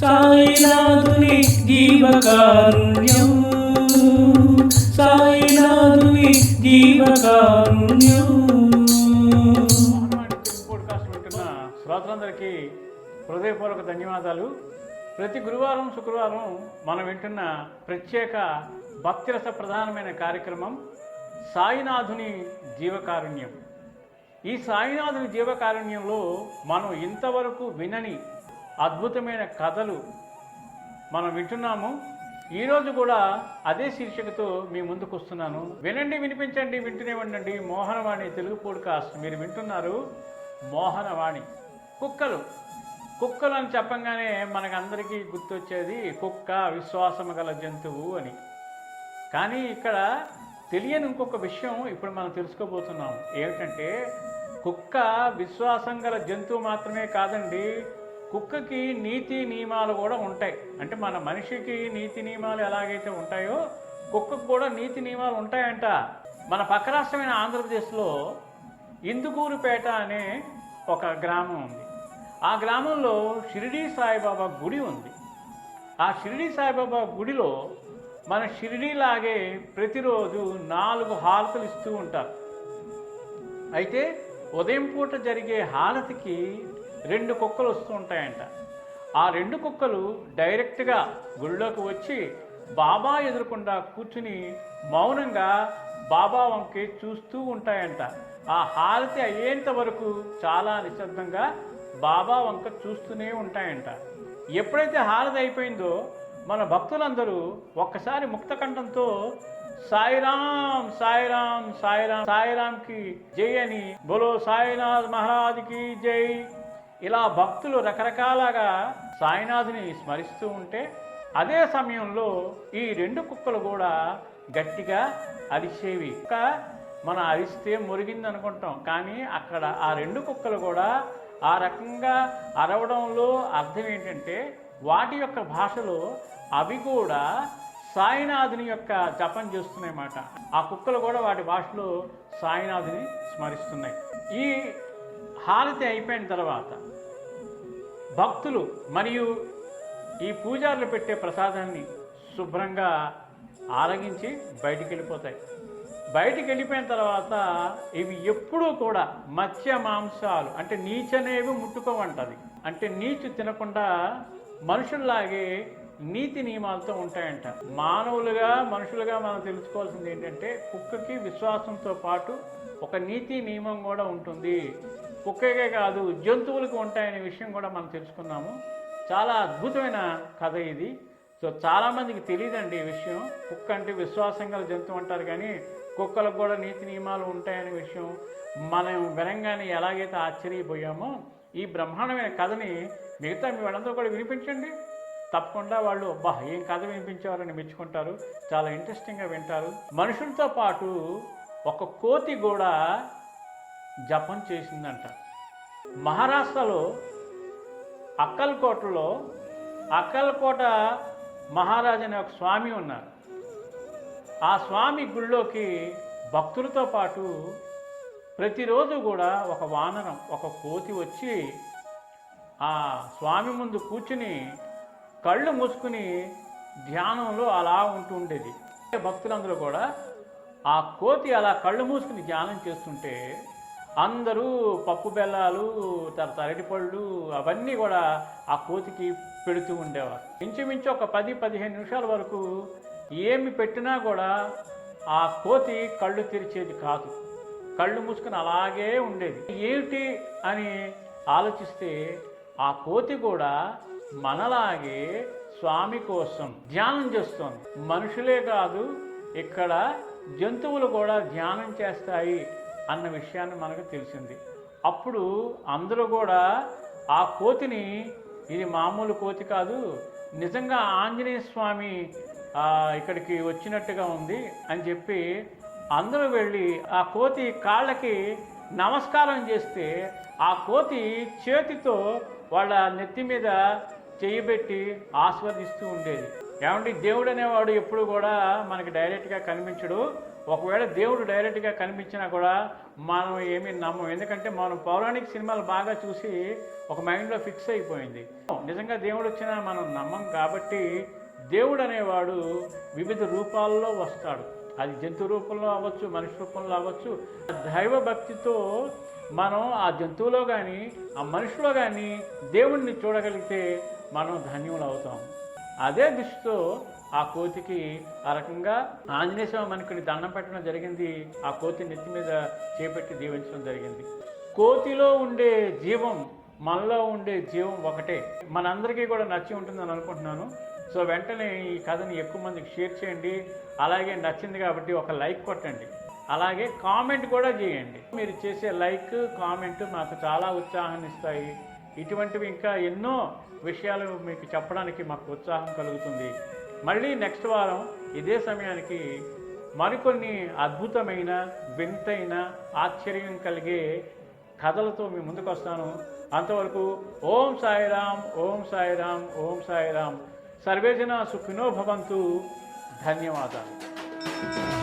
సాయినాథుని జీవకారుణ్యం. సాయినాథుని జీవకారుణ్యం. పోడ్కాస్ట్ వింటున్న శ్రోతలందరికీ హృదయపూర్వక ధన్యవాదాలు. ప్రతి గురువారం శుక్రవారం మనం వింటున్న ప్రత్యేక భక్తిరస ప్రధానమైన కార్యక్రమం సాయినాథుని జీవకారుణ్యం. ఈ సాయినాథుని జీవకారుణ్యంలో మనం ఇంతవరకు వినని అద్భుతమైన కథలు మనం వింటున్నాము. ఈరోజు కూడా అదే శీర్షికతో మీ ముందుకు వస్తున్నాను. వినండి వినిపించండి వింటూనే ఉండండి. మోహనవాణి తెలుగు పోడ్కాస్ట్. మీరు వింటున్నారు మోహనవాణి. కుక్కలు. కుక్కలు అని చెప్పంగానే మనకందరికీ గుర్తొచ్చేది కుక్క విశ్వాసము గల జంతువు అని. కానీ ఇక్కడ తెలియని ఇంకొక విషయం ఇప్పుడు మనం తెలుసుకోబోతున్నాం. ఏమిటంటే కుక్క విశ్వాసం గల జంతువు మాత్రమే కాదండి కుక్కకి నీతి నియమాలు కూడా ఉంటాయి. అంటే మన మనిషికి నీతి నియమాలు ఎలాగైతే ఉంటాయో కుక్కకు కూడా నీతి నియమాలు ఉంటాయంట. మన పక్క రాష్ట్రమైన ఆంధ్రప్రదేశ్లో ఇందుకూరుపేట అనే ఒక గ్రామం ఉంది. ఆ గ్రామంలో షిరిడీ సాయిబాబా గుడి ఉంది. ఆ షిరిడీ సాయిబాబా గుడిలో మన షిరిడీలాగే ప్రతిరోజు నాలుగు హారతులు ఇస్తూ ఉంటారు. అయితే ఉదయం పూట జరిగే హారతికి రెండు కుక్కలు వస్తూ ఉంటాయంట. ఆ రెండు కుక్కలు డైరెక్ట్గా గుళ్ళోకి వచ్చి బాబా ఎదురకుండా కూర్చుని మౌనంగా బాబా వంకి చూస్తూ ఉంటాయంట. ఆ హారతి అయ్యేంత వరకు చాలా నిశ్శబ్దంగా బాబా వంక చూస్తూనే ఉంటాయంట. ఎప్పుడైతే హారతి అయిపోయిందో మన భక్తులందరూ ఒక్కసారి ముక్తకంఠంతో సాయిరామ్ సాయిరామ్ సాయిరామ్ సాయిరామ్కి జై అని బోలో సాయినాథ్ మహారాజ్కి జై. ఇలా భక్తులు రకరకాలగా సాయినాథుని స్మరిస్తూ ఉంటే అదే సమయంలో ఈ రెండు కుక్కలు కూడా గట్టిగా అరిచేవి. ఇంకా మనం అరిస్తే మురిగింది అనుకుంటాం కానీ అక్కడ ఆ రెండు కుక్కలు కూడా ఆ రకంగా అరవడంలో అర్థం ఏంటంటే వాటి యొక్క భాషలో అవి కూడా సాయినాథుని యొక్క జపం చేస్తున్నాయన్నమాట ఆ కుక్కలు కూడా వాటి భాషలో సాయినాథుని స్మరిస్తున్నాయి. ఈ హారతి అయిపోయిన తర్వాత భక్తులు మరియు ఈ పూజారులు పెట్టే ప్రసాదాన్ని శుభ్రంగా ఆరగించి బయటికి వెళ్ళిపోతాయి. బయటికి వెళ్ళిపోయిన తర్వాత ఇవి ఎప్పుడూ కూడా మత్స్య మాంసాలు అంటే నీచనేవి ముట్టుకోవంటది. అంటే నీచు తినకుండా మనుషుల్లాగే నీతి నియమాలతో ఉంటాయంట. మానవులుగా మనుషులుగా మనం తెలుసుకోవాల్సింది ఏంటంటే కుక్కకి విశ్వాసంతో పాటు ఒక నీతి నియమం కూడా ఉంటుంది. కుక్కకే కాదు జంతువులకు ఉంటాయనే విషయం కూడా మనం తెలుసుకున్నాము. చాలా అద్భుతమైన కథ ఇది. సో చాలామందికి తెలియదండి ఈ విషయం. కుక్క అంటే విశ్వాసం గల జంతువు అంటారు కానీ కుక్కలకు కూడా నీతి నియమాలు ఉంటాయనే విషయం. మనం వినంగానే ఎలాగైతే ఆశ్చర్యపోయామో ఈ బ్రహ్మాండమైన కథని మిగతా మీ వాళ్ళందరూ కూడా వినిపించండి. తప్పకుండా వాళ్ళు అబ్బా ఏం కథ వినిపించేవారని మెచ్చుకుంటారు చాలా ఇంట్రెస్టింగ్గా వింటారు. మనుషులతో పాటు ఒక కోతి కూడా జపం చేసిందంట. మహారాష్ట్రలో అక్కల్కోటలో అక్కల్కోట మహారాజు అనే ఒక స్వామి ఉన్నారు. ఆ స్వామి గుళ్ళోకి భక్తులతో పాటు ప్రతిరోజు కూడా ఒక వానరం ఒక కోతి వచ్చి ఆ స్వామి ముందు కూర్చుని కళ్ళు మూసుకుని ధ్యానంలో అలా ఉంటూ ఉండేది భక్తులందరూ కూడా ఆ కోతి అలా కళ్ళు మూసుకుని ధ్యానం చేస్తుంటే అందరూ పప్పు బెల్లాలు తర్వాత అరటిపళ్ళు అవన్నీ కూడా ఆ కోతికి పెడుతూ ఉండేవారు. ఇంచుమించు ఒక పది పదిహేను నిమిషాల వరకు ఏమి పెట్టినా కూడా ఆ కోతి కళ్ళు తెరిచేది కాదు. కళ్ళు మూసుకుని అలాగే ఉండేది. ఏమిటి అని ఆలోచిస్తే ఆ కోతి కూడా మనలాగే స్వామి కోసం ధ్యానం చేస్తోంది. మనుషులే కాదు ఇక్కడ జంతువులు కూడా ధ్యానం చేస్తాయి అన్న విషయాన్ని మనకు తెలిసింది. అప్పుడు అందరూ కూడా ఆ కోతిని ఇది మామూలు కోతి కాదు నిజంగా ఆంజనేయ స్వామి ఇక్కడికి వచ్చినట్టుగా ఉంది అని చెప్పి అందరూ వెళ్ళి ఆ కోతి కాళ్ళకి నమస్కారం చేస్తే ఆ కోతి చేతితో వాళ్ళ నెత్తి మీద చేయబెట్టి ఆస్వాదిస్తూ ఉండేది. ఏమంటే దేవుడు అనేవాడు ఎప్పుడు కూడా మనకి డైరెక్ట్గా కనిపించడు. ఒకవేళ దేవుడు డైరెక్ట్గా కనిపించినా కూడా మనం ఏమీ నమ్మం. ఎందుకంటే మనం పౌరాణిక సినిమాలు బాగా చూసి ఒక మైండ్లో ఫిక్స్ అయిపోయింది. నిజంగా దేవుడు వచ్చినా మనం నమ్మం కాబట్టి దేవుడు అనేవాడు వివిధ రూపాల్లో వస్తాడు. అది జంతు రూపంలో అవ్వచ్చు మనిషి రూపంలో అవ్వచ్చు. దైవ భక్తితో మనం ఆ జంతువులో కానీ ఆ మనిషిలో కానీ దేవుణ్ణి చూడగలిగితే మనం ధన్యులు అవుతాం. అదే దృష్టితో ఆ కోతికి ఆ రకంగా ఆంజనేయ స్వామి మనకి దండం పెట్టడం జరిగింది. ఆ కోతి నెత్తి మీద చేపెట్టి దీవించడం జరిగింది. కోతిలో ఉండే జీవం మనలో ఉండే జీవం ఒకటే. మనందరికీ కూడా నచ్చి ఉంటుందని అనుకుంటున్నాను. సో వెంటనే ఈ కథని ఎక్కువ మందికి షేర్ చేయండి. అలాగే నచ్చింది కాబట్టి ఒక లైక్ కొట్టండి. అలాగే కామెంట్ కూడా చేయండి. మీరు చేసే లైక్ కామెంట్ మాకు చాలా ఉత్సాహాన్ని ఇస్తాయి ఇటువంటివి ఇంకా ఎన్నో విషయాలు మీకు చెప్పడానికి మాకు ఉత్సాహం కలుగుతుంది. మళ్ళీ నెక్స్ట్ వారం ఇదే సమయానికి మరికొన్ని అద్భుతమైన వింతైన ఆశ్చర్యం కలిగే కథలతో మీ ముందుకు వస్తాను అంతవరకు ఓం సాయిరామ్ ఓం సాయిరామ్ ఓం సాయిరామ్. సర్వేజన సుఖినో భవంతు. ధన్యవాదాలు.